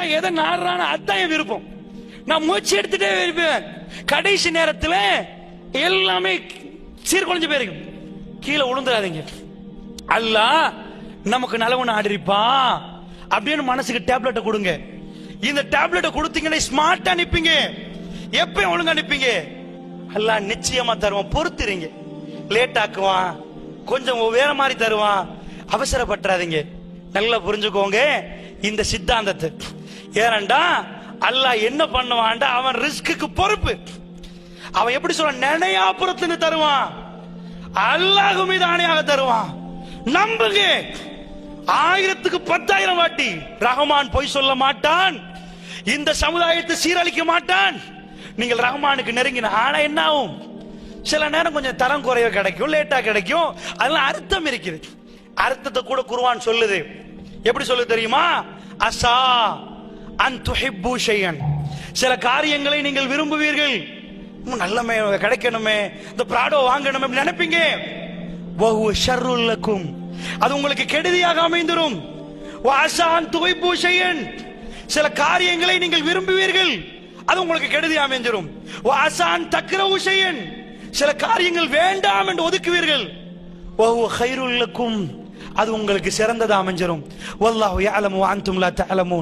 அல்லாஹ் எதை நாடுறான்னு அதான் என் விருப்பம். நான் மூச்சு எடுத்துட்டே இருப்பேன் கடைசி நேரத்துல எல்லாமே சீர்குலைஞ்சு போயிருக்கு கீழே விழுந்துடாதீங்க அல்ல நமக்கு நல்லவன் ஆடிருப்பா. அப்படின்னு மனசுக்கு டேப்லெட்டை கொடுங்க. இந்த டேப்லெட்டை கொடுத்தீங்கன்னா ஸ்மார்ட்டா நிப்பீங்க. எப்ப ஒழுங்கா நிப்பீங்க. அல்லாஹ் நிச்சயமா தருவான். பொறுத்துறீங்க லேட் ஆக்குவான். கொஞ்சம் வேற மாதிரி தருவான். அவசரப்பட்டுறாதீங்க. நல்லா புரிஞ்சுக்கோங்க. இந்த சித்தாந்தத்தை. ஏனண்டா அல்லாஹ் என்ன பண்ணுவான்டா? அவன் ரிஸ்க்கு பொறுப்பு. அவன் எப்படி சொல்ல நினையாபுரத்துன்னு தருவான். அல்லாஹ் மீது ஆணையாக தருவான். நம்புங்க. ஆயிரத்துக்கு பத்தாயிரம் வாட்டி ரஹமான் பொய் சொல்ல மாட்டான். இந்த சமுதாயத்தை சீரழிக்க மாட்டான். நீங்கள் ரஹ்மானுக்கு நெருங்கின ஆனா என்ன ஆகும்? சில நேரம் கொஞ்சம் தரம் குறைய கிடைக்கும் லேட்டா கிடைக்கும். அதெல்லாம் அர்த்தம் இருக்குது. அர்த்தத்தை கூட குருவான் சொல்லுது. எப்படி சொல்லுது தெரியுமா? அசா. அன் ஷையன் சில காரியங்களை நீங்கள் விரும்புவீர்கள். நல்லமே கிடைக்கணுமே. இந்த பிராடோ வாங்கணுமே நினைப்பீங்க. வஹுவ ஷர்ருல் லக்கும். அது உங்களுக்கு கெடுதியாக அமைந்திரும். வாசான் துவைப்பு ஷையன். சில காரியங்களை நீங்கள் விரும்புவீர்கள். அது உங்களுக்கு கெடுதி அமைஞ்சிரும் வாசான் தக்ர உஷையன் சில காரியங்கள் வேண்டாம் என்று ஒதுக்குவீர்கள். வஹுவ கைருல் லக்கும். அது உங்களுக்கு சிறந்ததா அமைஞ்சிரும். வல்லாஹு யஅலமு வ அன்தும் லா தஅலமூன்.